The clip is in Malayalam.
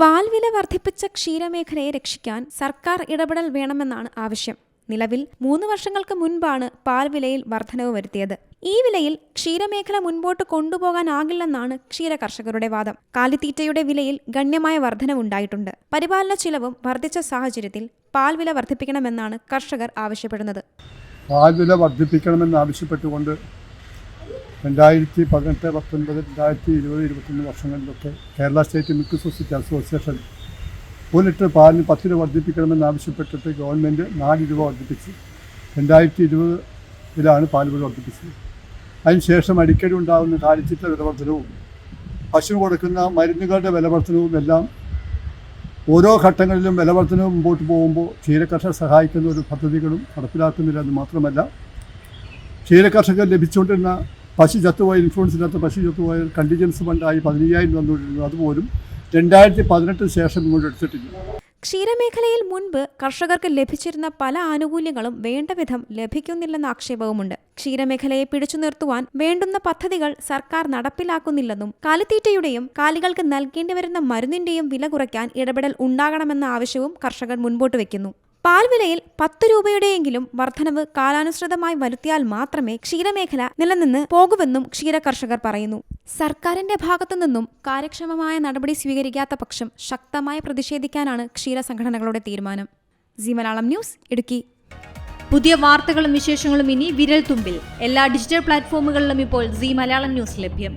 പാൽ വില വർദ്ധിപ്പിച്ച ക്ഷീരമേഖലയെ രക്ഷിക്കാൻ സർക്കാർ ഇടപെടൽ വേണമെന്നാണ് ആവശ്യം. നിലവിൽ മൂന്ന് വർഷങ്ങൾക്ക് മുൻപാണ് പാൽ വിലയിൽ വർധനവ് വരുത്തിയത്. ഈ വിലയിൽ ക്ഷീരമേഖല മുൻപോട്ട് കൊണ്ടുപോകാനാകില്ലെന്നാണ് ക്ഷീര കർഷകരുടെ വാദം. കാലിത്തീറ്റയുടെ വിലയിൽ ഗണ്യമായ വർധനവുണ്ടായിട്ടുണ്ട് പരിപാലന ചിലവും വർദ്ധിച്ച സാഹചര്യത്തിൽ പാൽ വില വർദ്ധിപ്പിക്കണമെന്നാണ് കർഷകർ ആവശ്യപ്പെടുന്നത്. പാൽ വില വർദ്ധിപ്പിക്കണമെന്ന് ആവശ്യപ്പെട്ടുകൊണ്ട് രണ്ടായിരത്തി പതിനെട്ട് പത്തൊൻപത് രണ്ടായിരത്തി ഇരുപത് ഇരുപത്തൊന്ന് വർഷങ്ങളിലൊക്കെ Kerala state milk society association ഒരു ലിറ്റർ പാലിന് പത്ത് രൂപ വർദ്ധിപ്പിക്കണമെന്ന് ആവശ്യപ്പെട്ടിട്ട് ഗവൺമെന്റ് നാല് രൂപ വർദ്ധിപ്പിച്ചു. രണ്ടായിരത്തി ഇരുപതിലാണ് പാൽ വില വർദ്ധിപ്പിച്ചത് അതിനുശേഷം അടിക്കടി ഉണ്ടാകുന്ന കാലിച്ചിട്ട വിലവർദ്ധനവും പശു കൊടുക്കുന്ന മരുന്നുകളുടെ വിലവർദ്ധനവും എല്ലാം ഓരോ ഘട്ടങ്ങളിലും വിലവർദ്ധനവ് മുമ്പോട്ട് പോകുമ്പോൾ ക്ഷീരകർഷകർ സഹായിക്കുന്ന ഒരു പദ്ധതികളും നടപ്പിലാക്കുന്നില്ല എന്ന് മാത്രമല്ല ക്ഷീരകർഷകർ ലഭിച്ചുകൊണ്ടിരുന്ന പശു ചത്തുപോയ ഇൻഷുറൻസ് ഇല്ലാത്ത പശു ചത്തുപോയ കണ്ടിജൻസ് ഫണ്ടായി പതിനയ്യായിരം വന്നുകൊണ്ടിരുന്നു അതുപോലും രണ്ടായിരത്തി പതിനെട്ടിന് ശേഷം ഇങ്ങോട്ട് എടുത്തിട്ടില്ല. ക്ഷീരമേഖലയിൽ മുൻപ് കർഷകർക്ക് ലഭിച്ചിരുന്ന പല ആനുകൂല്യങ്ങളും വേണ്ട വിധം ലഭിക്കുന്നില്ലെന്ന ആക്ഷേപവുമുണ്ട്. ക്ഷീരമേഖലയെ പിടിച്ചു നിർത്തുവാൻ വേണ്ടുന്ന പദ്ധതികൾ സർക്കാർ നടപ്പിലാക്കുന്നില്ലെന്നും കാലിത്തീറ്റയുടെയും കാലികൾക്ക് നൽകേണ്ടി വരുന്ന മരുന്നിന്റെയും വില കുറയ്ക്കാൻ ഇടപെടൽ ഉണ്ടാകണമെന്ന ആവശ്യവും കർഷകർ മുൻപോട്ട് വയ്ക്കുന്നു പാൽ വിലയിൽ പത്ത് രൂപയുടെയെങ്കിലും വർധനവ് കാലാനുസൃതമായി വരുത്തിയാൽ മാത്രമേ ക്ഷീരമേഖല നിലനിന്ന് പോകുമെന്നും ക്ഷീര കർഷകർ പറയുന്നു. സർക്കാരിന്റെ ഭാഗത്തു നിന്നും കാര്യക്ഷമമായ നടപടി സ്വീകരിക്കാത്ത പക്ഷം ശക്തമായി പ്രതിഷേധിക്കാനാണ് ക്ഷീര സംഘടനകളുടെ തീരുമാനം. Zee Malayalam news Idukki. പുതിയ വാർത്തകളും വിശേഷങ്ങളും ഇനി വിരൽ തുമ്പിൽ എല്ലാ ഡിജിറ്റൽ പ്ലാറ്റ്ഫോമുകളിലും ഇപ്പോൾ സി മലയാളം ന്യൂസ് ലഭ്യം.